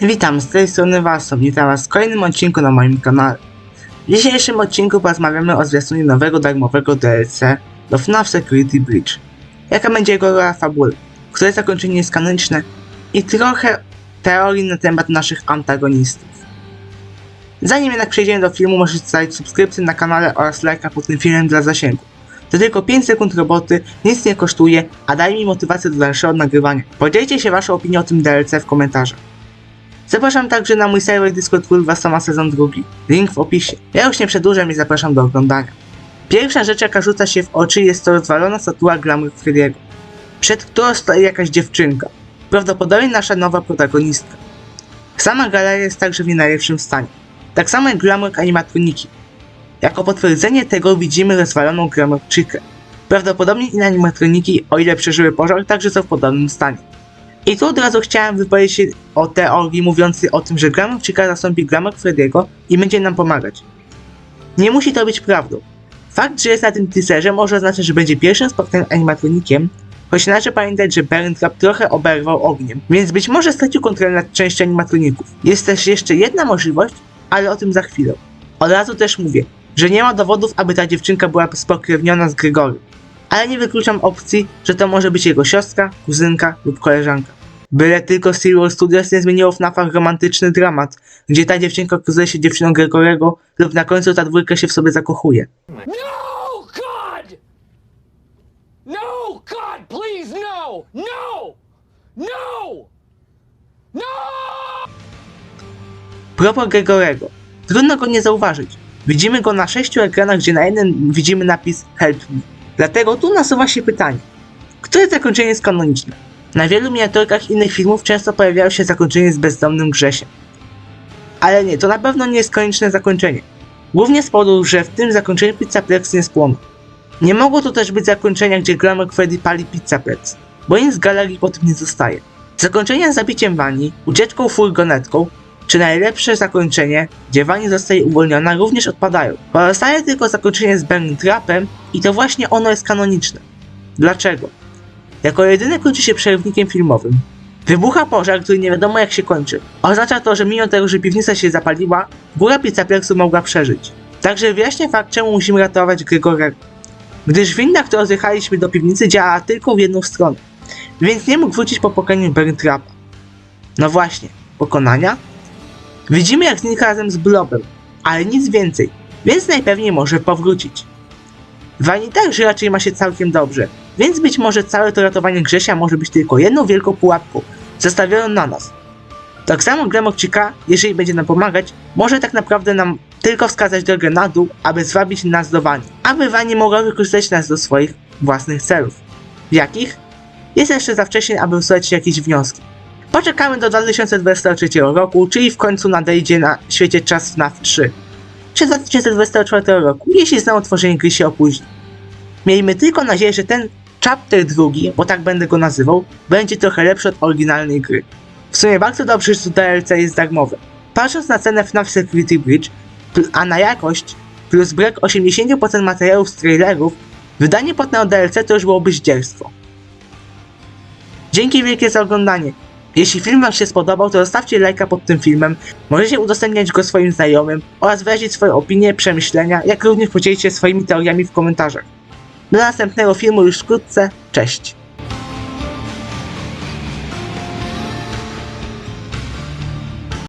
Witam, z tej strony Waso, witam was w kolejnym odcinku na moim kanale. W dzisiejszym odcinku porozmawiamy o zwiastunie nowego darmowego DLC do FNAF Security Breach. Jaka będzie jego rola fabuły, które zakończenie jest kanoniczne i trochę teorii na temat naszych antagonistów. Zanim jednak przejdziemy do filmu, możecie zostawić subskrypcję na kanale oraz lajka pod tym filmem dla zasięgu. To tylko 5 sekund roboty, nic nie kosztuje, a daje mi motywację do dalszego nagrywania. Podzielcie się waszą opinią o tym DLC w komentarzach. Zapraszam także na mój serwer Discord Kurwa Sama sezon drugi. Link w opisie. Ja już nie przedłużam i zapraszam do oglądania. Pierwsza rzecz jaka rzuca się w oczy jest to rozwalona statua Glamour Freddy'ego, przed którą stoi jakaś dziewczynka. Prawdopodobnie nasza nowa protagonistka. Sama galeria jest także w nie najlepszym stanie. Tak samo jak Glamour animatroniki. Jako potwierdzenie tego widzimy rozwaloną Glamour Chikę. Prawdopodobnie inne animatroniki, o ile przeżyły pożar, także są w podobnym stanie. I tu od razu chciałem wypowiedzieć się o teorii mówiącej o tym, że Glamour Chica zastąpi Glamour Freddy'ego i będzie nam pomagać. Nie musi to być prawdą. Fakt, że jest na tym teaserze może oznaczać, że będzie pierwszym spotkanym animatronikiem, choć należy pamiętać, że Trap trochę oberwał ogniem, więc być może stracił kontrolę nad częścią animatroników. Jest też jeszcze jedna możliwość, ale o tym za chwilę. Od razu też mówię, że nie ma dowodów, aby ta dziewczynka była spokrewniona z Gregory. Ale nie wykluczam opcji, że to może być jego siostra, kuzynka lub koleżanka. Byle tylko Silver Studios nie zmieniło w nafach romantyczny dramat, gdzie ta dziewczynka okazuje się dziewczyną Gregorego lub na końcu ta dwójka się w sobie zakochuje. No, God! No, God, please, no! No! No! No! Propos Gregorego. Trudno go nie zauważyć. Widzimy go na sześciu ekranach, gdzie na jednym widzimy napis Help me. Dlatego tu nasuwa się pytanie. Które zakończenie jest kanoniczne? Na wielu miniaturkach innych filmów często pojawiało się zakończenie z bezdomnym Grzesiem. Ale nie, to na pewno nie jest konieczne zakończenie. Głównie z powodu, że w tym zakończeniu Pizza Plex nie spłonął. Nie mogło to też być zakończenia, gdzie Glamour Freddy pali Pizza Plex, bo nic z galerii po tym nie zostaje. Zakończenia zabiciem Wani, ucieczką furgonetką, czy najlepsze zakończenie, gdzie Wani zostaje uwolniona, również odpadają. Pozostaje tylko zakończenie z Trapem i to właśnie ono jest kanoniczne. Dlaczego? Jako jedyny kończy się przerywnikiem filmowym. Wybucha pożar, który nie wiadomo jak się kończy. Oznacza to, że mimo tego, że piwnica się zapaliła, góra pizzaplexu mogła przeżyć. Także wyjaśnię fakt, czemu musimy ratować Gregorego. Gdyż winda, którą zjechaliśmy do piwnicy działa tylko w jedną stronę. Więc nie mógł wrócić po pokonaniu Burn Trapa. No właśnie, pokonania? Widzimy jak znika razem z Blobem, ale nic więcej, więc najpewniej może powrócić. Wani także raczej ma się całkiem dobrze, więc być może całe to ratowanie Grzesia może być tylko jedną wielką pułapką, zostawioną na nas. Tak samo Glemokcika, jeżeli będzie nam pomagać, może tak naprawdę nam tylko wskazać drogę na dół, aby zwabić nas do Wani, aby Wani mogła wykorzystać nas do swoich własnych celów. Jakich? Jest jeszcze za wcześnie, aby wysuwać jakieś wnioski. Poczekamy do 2023 roku, czyli w końcu nadejdzie na świecie czas FNAF 3. Czy 2024 roku, jeśli znowu tworzenie gry się opóźni. Miejmy tylko nadzieję, że ten chapter drugi, bo tak będę go nazywał, będzie trochę lepszy od oryginalnej gry. W sumie bardzo dobrze, że DLC jest darmowe. Patrząc na cenę FNAF Security Bridge, a na jakość, plus brak 80% materiałów z trailerów, wydanie płatnego DLC to już byłoby zdzierstwo. Dzięki wielkie za oglądanie. Jeśli film Wam się spodobał, to zostawcie lajka pod tym filmem, możecie udostępniać go swoim znajomym oraz wyrazić swoje opinie, przemyślenia, jak również podzielić się swoimi teoriami w komentarzach. Do następnego filmu już wkrótce, cześć!